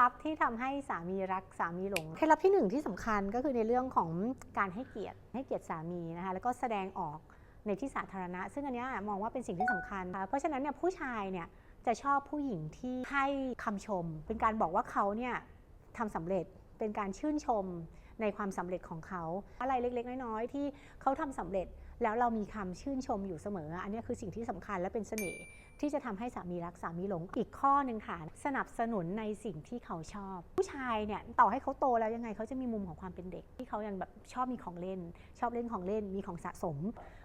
ลับที่ทำให้สามีรักสามีหลงเคล็ดลับที่หนึ่งที่สำคัญก็คือในเรื่องของการให้เกียรติให้เกียรติสามีนะคะแล้วก็แสดงออกในที่สาธารณะ ซึ่งอันนี้มองว่าเป็นสิ่งที่สำคัญ เพราะฉะนั้นเนี่ยผู้ชายเนี่ยจะชอบผู้หญิงที่ให้คำชม เป็นการบอกว่าเขาเนี่ยทำสำเร็จเป็นการชื่นชม ในความสำเร็จของเขา อะไรเล็กๆ น้อยๆ ที่เขาทำสำเร็จแล้วเรามีคำชื่นชมอยู่เสมอ อันนี้คือสิ่งที่สำคัญและเป็นเสน่ห์ที่จะทำให้สามีรักสามีหลง อีกข้อหนึ่งค่ะสนับสนุนในสิ่งที่เขาชอบ ผู้ชายเนี่ยต่อให้เขาโตแล้วยังไงเขาจะมีมุมของความเป็นเด็ก ที่เขายังแบบชอบมีของเล่น ชอบเล่นของเล่นมีของสะสม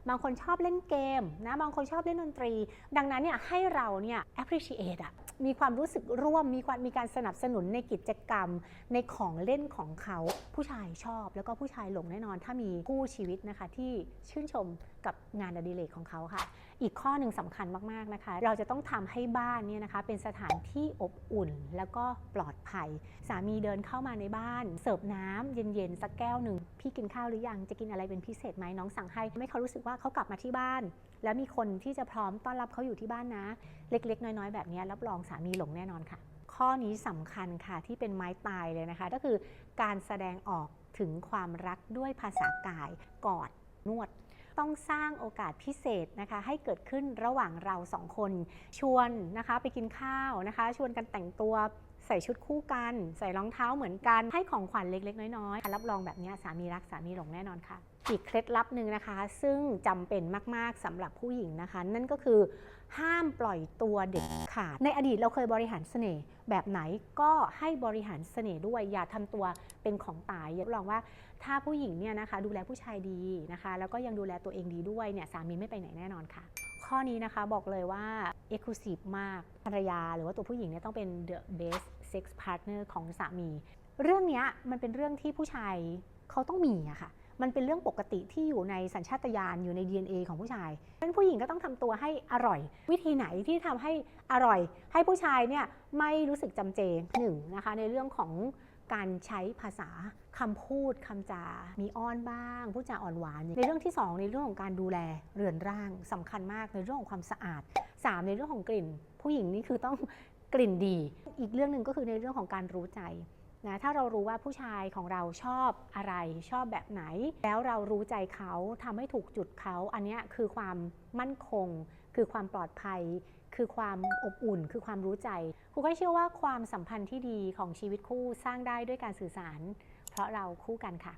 บางคนชอบเล่นเกมนะบางคนชอบเล่นดนตรี ดังนั้นเนี่ยให้เราเนี่ย appreciate อะ มีความรู้สึกร่วม มีความมีการสนับสนุนในกิจกรรม ในของเล่นของเขาผู้ชายชอบ แล้วก็ผู้ชายหลงแน่นอน ถ้ามีคู่ชีวิตนะคะที่ชื่นชมกับงานอดิเรกของเขาค่ะ อีกข้อหนึ่งสำคัญมากๆนะคะ เราจะต้องทำให้บ้านเนี่ยนะคะเป็นสถานที่อบอุ่นแล้วก็ปลอดภัย สามีเดินเข้ามาในบ้าน เสิร์ฟน้ำเย็นๆสักแก้วหนึ่งพี่กินข้าวหรือยังจะกินอะไรเป็นพิเศษไหมน้องสั่งให้ไม่เขารู้สึกว่าเขากลับมาที่บ้าน แล้วมีคนที่จะพร้อมต้อนรับเขาอยู่ที่บ้านนะ เล็กๆ น้อยๆ แบบนี้รับรองสามีหลงแน่นอนค่ะ ข้อนี้สำคัญค่ะที่เป็นไม้ตายเลยนะคะ ก็คือการแสดงออกถึงความรักด้วยภาษากายกอดนวด ต้องสร้างโอกาสพิเศษนะคะให้เกิดขึ้นระหว่างเราสองคน ชวนนะคะไปกินข้าวนะคะ ชวนกันแต่งตัวใส่ชุดคู่กัน ใส่รองเท้าเหมือนกันให้ของขวัญเล็ก ๆ น้อยๆรับรองแบบนี้สามีรักสามีหลงแน่นอนค่ะ อีกเคล็ดลับหนึ่งนะคะ ซึ่งจำเป็นมาก ๆสำหรับผู้หญิงนะคะ นั่นก็คือห้ามปล่อยตัวเด็ดขาด ในอดีตเราเคยบริหารเสน่ห์แบบไหนก็ให้บริหารเสน่ห์ด้วย อย่าทำตัวเป็นของตายรับรองว่าถ้าผู้หญิงเนี่ยนะคะ ดูแลผู้ชายดีนะคะ แล้วก็ยังดูแลตัวเองดีด้วยเนี่ยสามีไม่ไปไหนแน่นอนค่ะ ข้อนี้นะคะบอกเลยว่า exclusive มากภรรยา หรือว่าตัวผู้หญิงเนี่ยต้องเป็น the best sex partner ของสามี เรื่องนี้มันเป็นเรื่องที่ผู้ชายเขาต้องมีอะค่ะ มันเป็นเรื่องปกติที่อยู่ในสัญชาตญาณอยู่ใน DNA ของผู้ชายเพราะฉะนั้นผู้หญิงก็ต้องทำตัวให้อร่อย วิธีไหนที่ทำให้อร่อย ให้ผู้ชายเนี่ยไม่รู้สึกจำเจหนึ่งนะคะในเรื่องของการใช้ภาษาคำพูดคำจา มีอ้อนบ้างพูดจาอ่อนหวาน ในเรื่องที่สองในเรื่องของการดูแลเรือนร่างสำคัญมากในเรื่องของความสะอาดสามในเรื่องของกลิ่น ผู้หญิงนี่คือต้องกลิ่นดี อีกเรื่องหนึ่งก็คือในเรื่องของการรู้ใจ นะถ้าเรารู้ว่าผู้ชายของเราชอบอะไรชอบแบบไหน แล้วเรารู้ใจเขาทำให้ถูกจุดเขา อันนี้คือความมั่นคง คือความปลอดภัย คือความอบอุ่น คือความรู้ใจครูก็เชื่อว่าความสัมพันธ์ที่ดีของชีวิตคู่สร้างได้ด้วยการสื่อสาร เพราะเราคู่กันค่ะ